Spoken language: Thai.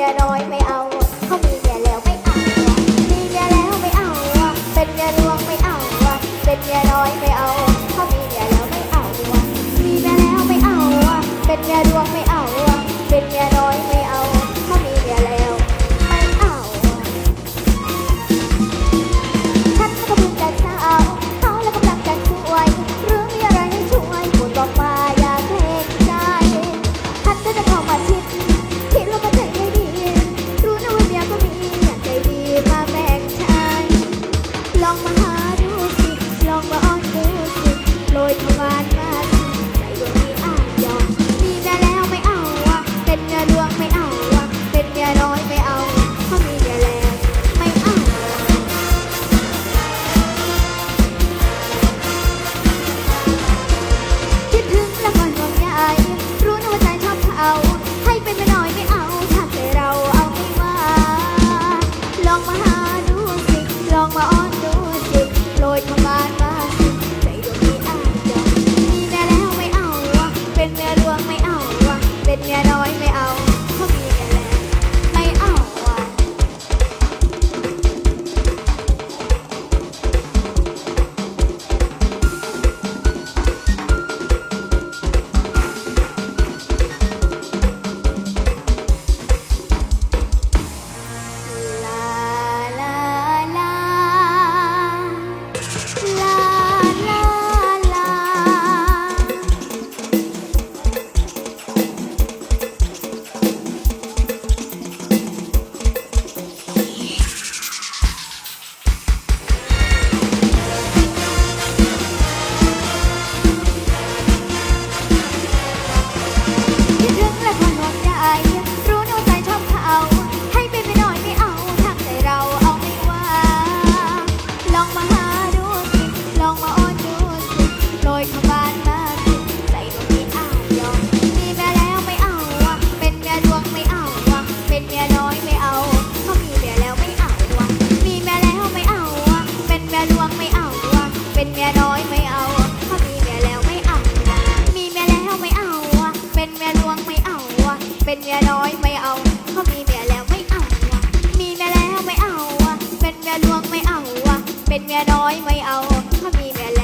มียน้อยไม่เอาเขามีเมีแล้วไม่เอามีเมีแล้วไม่เอา เป็นเมียวงไม่เอา เป็นเมียน้อยไม่เอาเขามีเมีแล้วไม่เอามีเมีแล้วไม่เอา เป็นเมียวงไม่ เป็นเมียน้อยไม่เอา มาหาดูสิ ลองมาอ้อนดูสิโรยเข้าบ้านมาสิใจดวงนี้อ้ายยอมมีเมียแล้วไม่เอาอะเป็นเมียหลวงไม่เอาอะเป็นเมียน้อยไม่เอาเพรามีเมียแล้วไม่เอาอะมีเมียแล้วไม่เอาอะเป็นเมียหลวงไม่เอาอะเป็นเมียน้อยไม่เอาเพรามีเมียแล้วไม่เอาอะมีเมียแล้วไม่เอาอะเป็นเมียหลวงไม่เอาอะเป็นเมียน้อยไม่เอาเพรามีเมียแล้วไม่เอาอะมีเมียแล้วไม่เอาอะเป็นเมียหลวงไม่เอาอะ เป็นเมียน้อยไม่เอา ถ้ามีเมีย